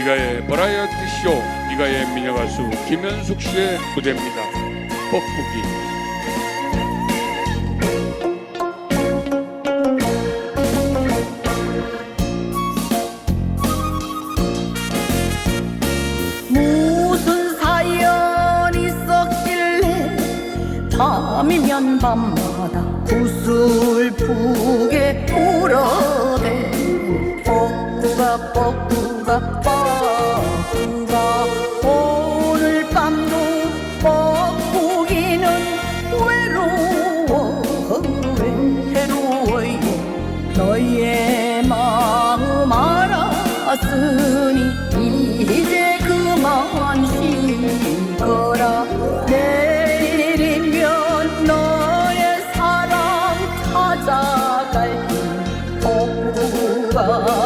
이가의 버라이어티 쇼 이가의 미녀 가수 김현숙 씨의 무대입니다. 뻐꾸기. 밤이면 밤마다 구슬프게 울어대 뻐꾸가 뻐꾸가 뻐 꾸가 오늘 밤도 뻐꾸기는 외로워 외로워요. 너의 마음 알았으니 이제 그만 쉬거라. 내일이면 너의 사랑 찾아갈게 뽀뽀가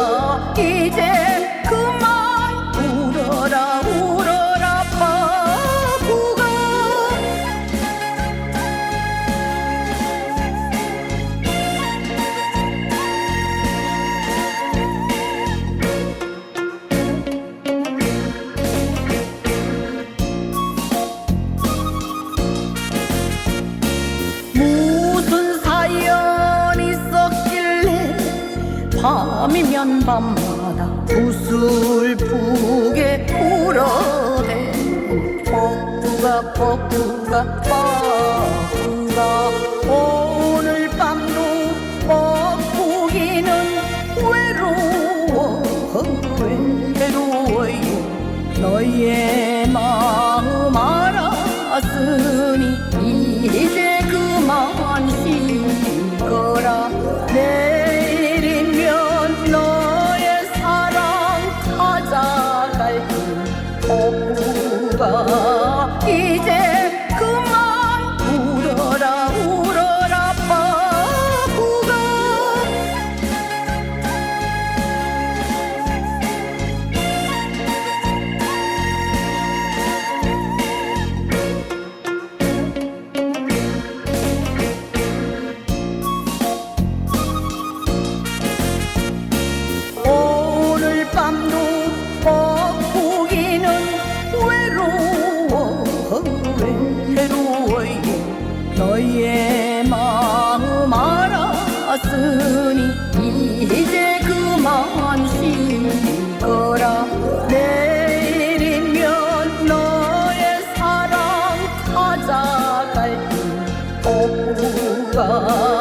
밤이면 밤마다 구슬프게 울어대. 뻐꾸가 뻐꾸가 뻐꾸가 오늘 밤도 뻐꾸기는 외로워. 외로워요. 너의 마음 알았으 gece 지났으니 이제 그만 신거라. 내리면 너의 사랑 찾아갈 길 없구가